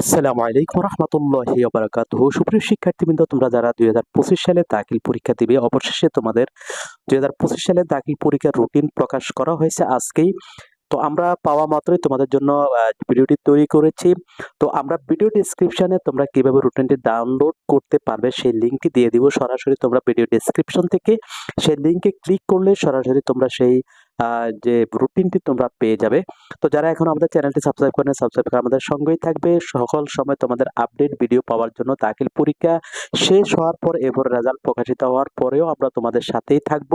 আসসালামু আলাইকুম রহমতুল্লাহি বারাকাতুহু সুপ্রিয় শিক্ষার্থীবৃন্দ, তোমরা যারা দুই হাজার পঁচিশ সালে দাখিল পরীক্ষা দিবে, অবশেষে তোমাদের দুই হাজার পঁচিশ সালে দাখিল পরীক্ষার রুটিন প্রকাশ করা হয়েছে আজকেই। তো আমরা পাওয়া মাত্রই তোমাদের জন্য ভিডিওটি তৈরি করেছি। তো আমরা ভিডিও ডিসক্রিপশনে তোমরা কীভাবে রুটিনটি ডাউনলোড করতে পারবে, সেই লিঙ্কটি দিয়ে দিব। সরাসরি তোমরা ভিডিও ডিসক্রিপশন থেকে সেই লিঙ্কে ক্লিক করলে সরাসরি তোমরা সেই যে রুটিনটি তোমরা পেয়ে যাবে। তো যারা এখন আমাদের চ্যানেলটি সাবস্ক্রাইব করেন সাবস্ক্রাইব করে আমাদের সঙ্গেই থাকবে। সকল সময় তোমাদের আপডেট ভিডিও পাওয়ার জন্য দাখিল পরীক্ষা শেষ হওয়ার পর এবার রেজাল্ট প্রকাশিত হওয়ার পরেও আমরা তোমাদের সাথেই থাকব।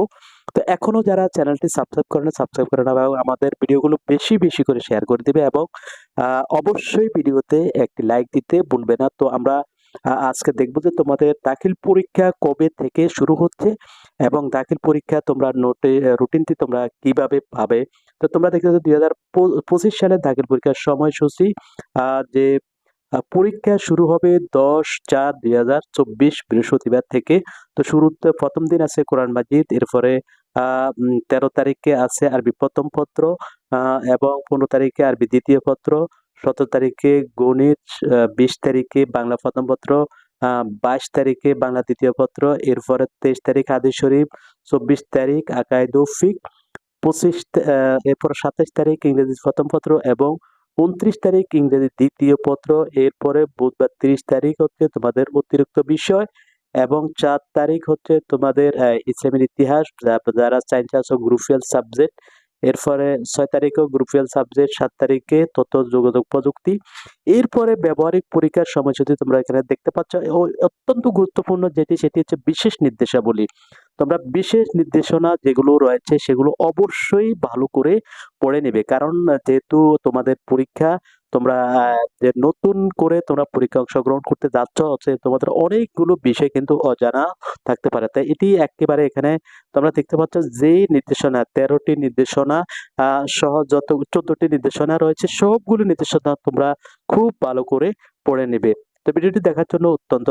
তো এখনও যারা চ্যানেলটি সাবস্ক্রাইব করেন সাবস্ক্রাইব করে নেবে এবং আমাদের ভিডিওগুলো বেশি বেশি করে শেয়ার করে দিবে এবং অবশ্যই ভিডিওতে একটি লাইক দিতে ভুলবে না। তো আমরা আজকে দেখব যে তোমাদের দাখিল পরীক্ষা কবে থেকে শুরু হচ্ছে। এবং দাখিল পরীক্ষা তোমরা নোটে রুটিনটি তোমরা কীভাবে পাবে? তো তোমরা দেখতে পাচ্ছ দুই হাজার পঁচিশ সালের দাখিল পরীক্ষার সময়সূচি যে পরীক্ষা শুরু হবে দশ চার দুই হাজার চব্বিশ বৃহস্পতিবার থেকে। তো শুরুতে প্রথম দিন আছে কোরআন মাজিদ, এরপরে তেরো তারিখে আছে আরবি প্রথম পত্র এবং পনেরো তারিখে আরবি দ্বিতীয় পত্র, সতেরো তারিখে গণিত বিশ তারিখে বাংলা প্রথম পত্র বাইশ তারিখে বাংলা দ্বিতীয় পত্র, এরপরে তেইশ তারিখ আদি শরীফ, চব্বিশ তারিখ আকাইদ ফিক পঁচিশ এরপর সাতাইশ তারিখ ইংরেজি প্রথম পত্র এবং উনত্রিশ তারিখ ইংরেজি দ্বিতীয় পত্র। এরপরে বুধবার তিরিশ তারিখ হচ্ছে তোমাদের অতিরিক্ত বিষয় এবং চার তারিখ হচ্ছে তোমাদের ইসলামের ইতিহাস যারা সায়েন্স আছে গ্রুপিয়াল সাবজেক্ট এরপরে ছয় তারিখেও ফেল সাবজেক্ট সাত তারিখে তথ্য, যোগাযোগ, প্রযুক্তি। এরপরে ব্যবহারিক পরীক্ষার সময়সূচি তোমরা এখানে দেখতে পাচ্ছ। অত্যন্ত গুরুত্বপূর্ণ যেটি, সেটি হচ্ছে বিশেষ নির্দেশাবলী। তোমরা বিশেষ নির্দেশনা যেগুলো রয়েছে, সেগুলো অবশ্যই ভালো করে পড়ে নেবে। কারণ যেহেতু তোমাদের পরীক্ষা তোমরা, যে নতুন করে তোমরা পরীক্ষা অংশগ্রহণ করতে যাচ্ছ, হচ্ছে তোমাদের অনেকগুলো বিষয় কিন্তু অজানা থাকতে পারে। তাই এটি একেবারে এখানে তোমরা দেখতে পাচ্ছ যে নির্দেশনা, তেরোটি নির্দেশনা সহ যত, চোদ্দটি নির্দেশনা রয়েছে, সবগুলো নির্দেশনা তোমরা খুব ভালো করে পড়ে নেবে। তো ভিডিওটি দেখার জন্য অত্যন্ত